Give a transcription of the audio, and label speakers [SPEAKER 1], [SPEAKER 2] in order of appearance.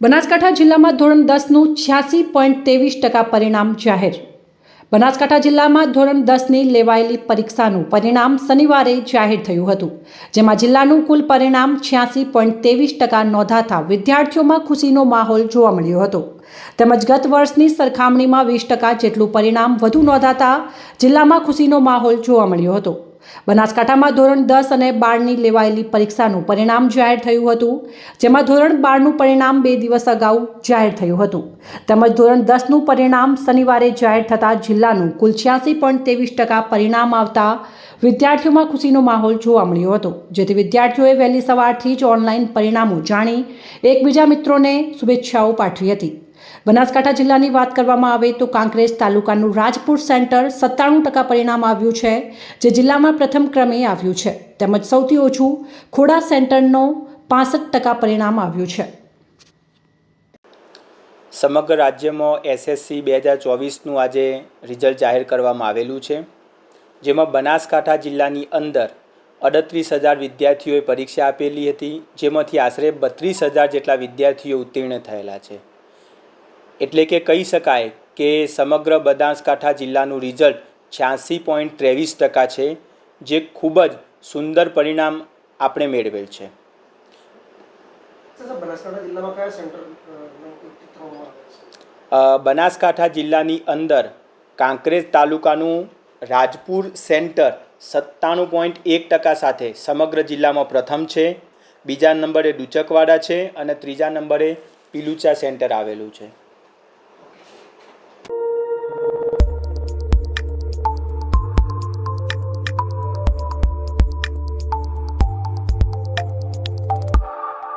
[SPEAKER 1] બનાસકાંઠા જિલ્લામાં ધોરણ દસનું છ્યાસી પોઈન્ટ ત્રેવીસ ટકા પરિણામ જાહેર. બનાસકાંઠા જિલ્લામાં ધોરણ દસની લેવાયેલી પરીક્ષાનું પરિણામ શનિવારે જાહેર થયું હતું, જેમાં જિલ્લાનું કુલ પરિણામ છ્યાસી પોઈન્ટ ત્રેવીસ ટકા નોંધાતા વિદ્યાર્થીઓમાં ખુશીનો માહોલ જોવા મળ્યો હતો. તેમજ ગત વર્ષની સરખામણીમાં વીસ ટકા જેટલું પરિણામ વધુ નોંધાતા જિલ્લામાં ખુશીનો માહોલ જોવા મળ્યો હતો. બનાસકાંઠામાં ધોરણ દસ અને બારની લેવાયેલી પરીક્ષાનું પરિણામ જાહેર થયું હતું, જેમાં ધોરણ બારનું પરિણામ બે દિવસ અગાઉ જાહેર થયું હતું. તેમજ ધોરણ દસનું પરિણામ શનિવારે જાહેર થતાં જિલ્લાનું કુલ છ્યાસી પોઈન્ટ ત્રેવીસ ટકા પરિણામ આવતા વિદ્યાર્થીઓમાં ખુશીનો માહોલ જોવા મળ્યો હતો, જેથી વિદ્યાર્થીઓએ વહેલી સવારથી જ ઓનલાઈન પરિણામો જાણી એકબીજા મિત્રોને શુભેચ્છાઓ પાઠવી હતી. બનાસકાંઠા જિલ્લાની વાત કરવામાં આવે તો કાંકરેજ તાલુકાનું રાજપુર સેન્ટર સત્તાણું ટકા પરિણામ આવ્યું છે, જે જિલ્લામાં પ્રથમ ક્રમે આવ્યું છે. તેમજ સૌથી ઓછું ખોડા સેન્ટરનો પાસઠ ટકા પરિણામ આવ્યું છે.
[SPEAKER 2] સમગ્ર રાજ્યમાં એસએસસી બે હજાર ચોવીસનું આજે રિઝલ્ટ જાહેર કરવામાં આવેલું છે, જેમાં બનાસકાંઠા જિલ્લાની અંદર અડત્રીસ હજાર વિદ્યાર્થીઓએ પરીક્ષા આપેલી હતી, જેમાંથી આશરે બત્રીસ હજાર જેટલા વિદ્યાર્થીઓ ઉત્તીર્ણ થયેલા છે. એટલે કે કહી શકાય કે સમગ્ર બનાસકાંઠા જિલ્લાનું રિઝલ્ટ છ્યાસી પોઈન્ટ ત્રેવીસ ટકા છે જે ખૂબ જ સુંદર પરિણામ આપણે મેળવેલ છે. બનાસકાંઠા જિલ્લાની અંદર કાંકરેજ તાલુકાનું રાજપુર સેન્ટર સત્તાણું પોઈન્ટ એક ટકા સાથે સમગ્ર જિલ્લામાં પ્રથમ છે. બીજા નંબરે ડુચકવાડા છે અને ત્રીજા નંબરે પીલુચા સેન્ટર આવેલું છે.